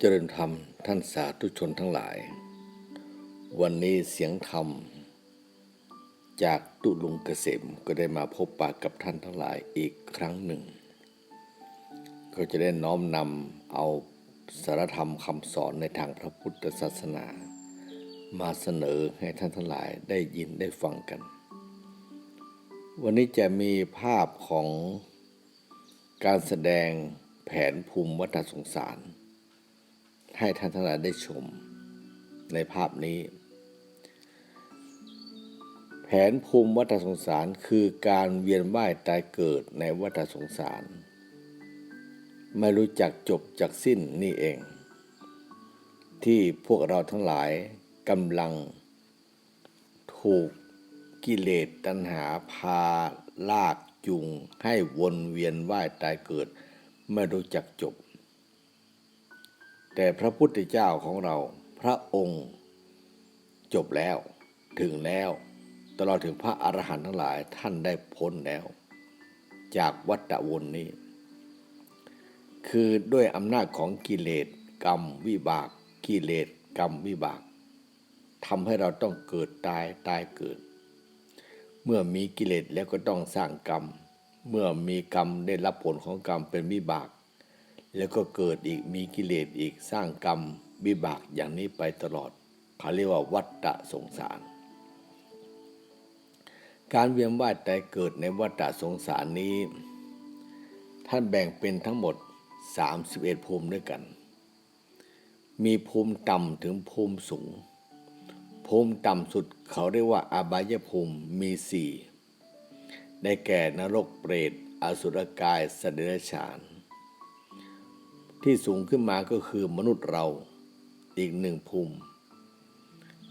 เจริญธรรมท่านสาธุชนทั้งหลาย วันนี้เสียงธรรม จากตุลุงเกษมก็ได้มาพบปะกับท่านทั้งหลายอีกครั้งหนึ่ง ก็จะได้น้อมนำเอาสารธรรมคำสอนในทางพระพุทธศาสนา มาเสนอให้ท่านทั้งหลายได้ยินได้ฟังกัน วันนี้จะมีภาพของการแสดงแผนภูมิวัฏสงสาร ให้ท่านทั้งหลายได้ชมในภาพนี้ แผนภูมิวัฏสงสารคือการเวียนว่ายตายเกิดในวัฏสงสาร ไม่รู้จักจบจากสิ้นนี่เอง ที่พวกเราทั้งหลายกำลัง ถูกกิเลสตัณหาพาลากจูงให้วนเวียนว่ายตายเกิด ไม่รู้จักจบ แต่พระพุทธเจ้าของเราพระองค์จบแล้วถึงแล้ว ตลอดถึงพระอรหันต์ทั้งหลายท่านได้พ้นแล้ว จากวัฏวนนี้ คือด้วยอำนาจของกิเลสกรรมวิบากกิเลสกรรมวิบากทำให้เราต้องเกิดตายตายเกิด เมื่อมีกิเลสแล้วก็ต้องสร้างกรรม เมื่อมีกรรมได้รับผลของกรรมเป็นวิบาก แล้วก็เกิดอีกมีกิเลสอีกสร้างกรรมวิบากอย่างนี้ไปตลอดเขาเรียกว่าวัฏฏะสงสาร การเวียนว่ายตายเกิดในวัฏฏะสงสารนี้ ท่านแบ่งเป็นทั้งหมด 31 ภูมิด้วยกัน มีภูมิต่ำถึงภูมิสูง ภูมิต่ำสุดเขาเรียกว่าอบายภูมิมีสี่ได้แก่นรกเปรต อสุรกายสเดรัจฉาน ที่สูงขึ้นมาก็คือมนุษย์เราอีกหนึ่งภูมิ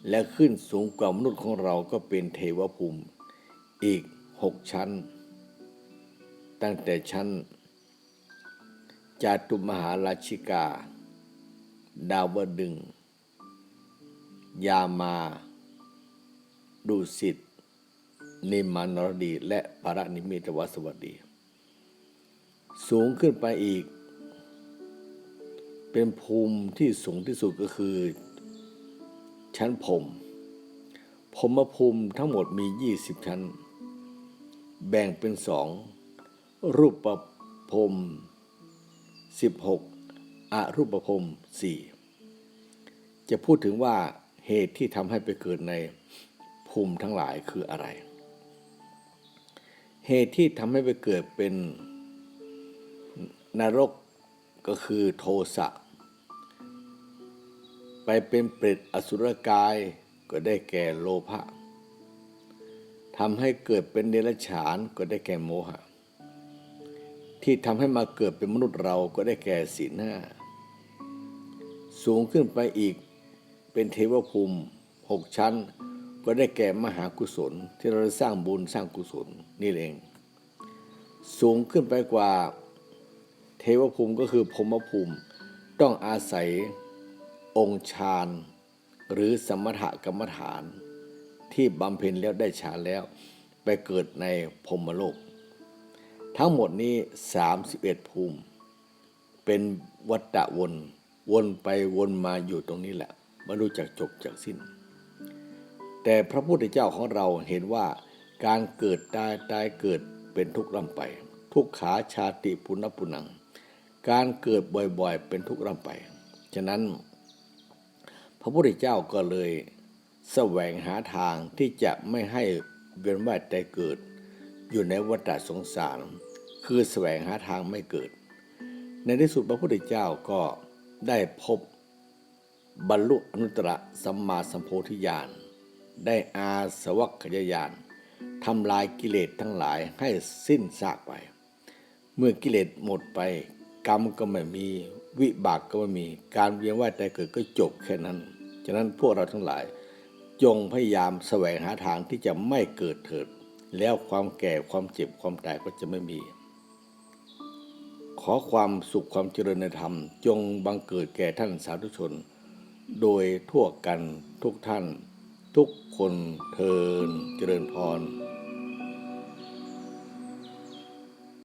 และขึ้นสูงกว่ามนุษย์ของเราก็เป็นเทวภูมิ อีกหกชั้น ตั้งแต่ชั้นจาตุมหาราชิกา ดาวดึง ยามา ดุสิตนิมานรดี และปรนิมิตวสวัสดี สูงขึ้นไปอีก เป็นภูมิที่สูงที่สุดก็คือ ชั้นพรมพรมภูมิทั้งหมดมี 20 ชั้น แบ่งเป็นสองรูปประพรม16อรูปประพรม4จะพูดถึงว่าเหตุที่ทำให้ไปเกิดในภูมิทั้งหลายคืออะไร เหตุที่ทำให้ไปเกิดเป็นนรกก็คือโทสะ ไปเป็นเปรตอสุรกายก็ได้แก่โลภะทำให้เกิดเป็นเดรัจฉานก็ได้แก่โมหะ ที่ทำให้มาเกิดเป็นมนุษย์เราก็ได้แก่ศีลห้าสูงขึ้นไปอีกเป็นเทวภูมิหกชั้น ก็ได้แก่มหากุศล ที่เราสร้างบุญสร้างกุศลนี่เอง สูงขึ้นไปกว่า เทวภูมิก็คือพรมภูมิ ต้องอาศัย องค์ฌานหรือสมถกรรมฐาน ที่บำเพ็ญแล้วได้ฌานแล้ว ไปเกิดในพรมโลก ทั้งหมดนี้ 31 ภูมิ เป็นวัฏวน วนไปวนมาอยู่ตรงนี้แหละไม่รู้จักจบจากสิ้น แต่พระพุทธเจ้าของเราเห็นว่าการเกิดตายตายเกิดเป็นทุกข์ร่ำไป ทุกขาชาติปุณปุนัง การเกิดบ่อยๆ เป็นทุกข์ร่ำไป ฉะนั้น พระพุทธเจ้าก็เลยแสวงหาทางที่จะไม่ให้เวียนว่ายตายเกิด อยู่ในวัฏสงสาร คือแสวงหาทางไม่เกิด ในที่สุดพระพุทธเจ้าก็ได้พบบรรลุอนุตตรสัมมาสัมโพธิญาณได้อาสวัคยญาณทำลายกิเลสทั้งหลายให้สิ้นซากไป เมื่อกิเลสหมดไป กรรมก็ไม่มีวิบากก็ไม่มี การเวียนว่ายตายเกิดก็จบแค่นั้น ฉะนั้นพวกเราทั้งหลาย จงพยายามแสวงหาทางที่จะไม่เกิดเถิด แล้วความแก่ความเจ็บความตายก็จะไม่มี ขอความสุขความเจริญในธรรม จงบังเกิดแก่ท่านสาธุชน โดยทั่วกันทุกท่าน ทุกคนเทินเจริญพร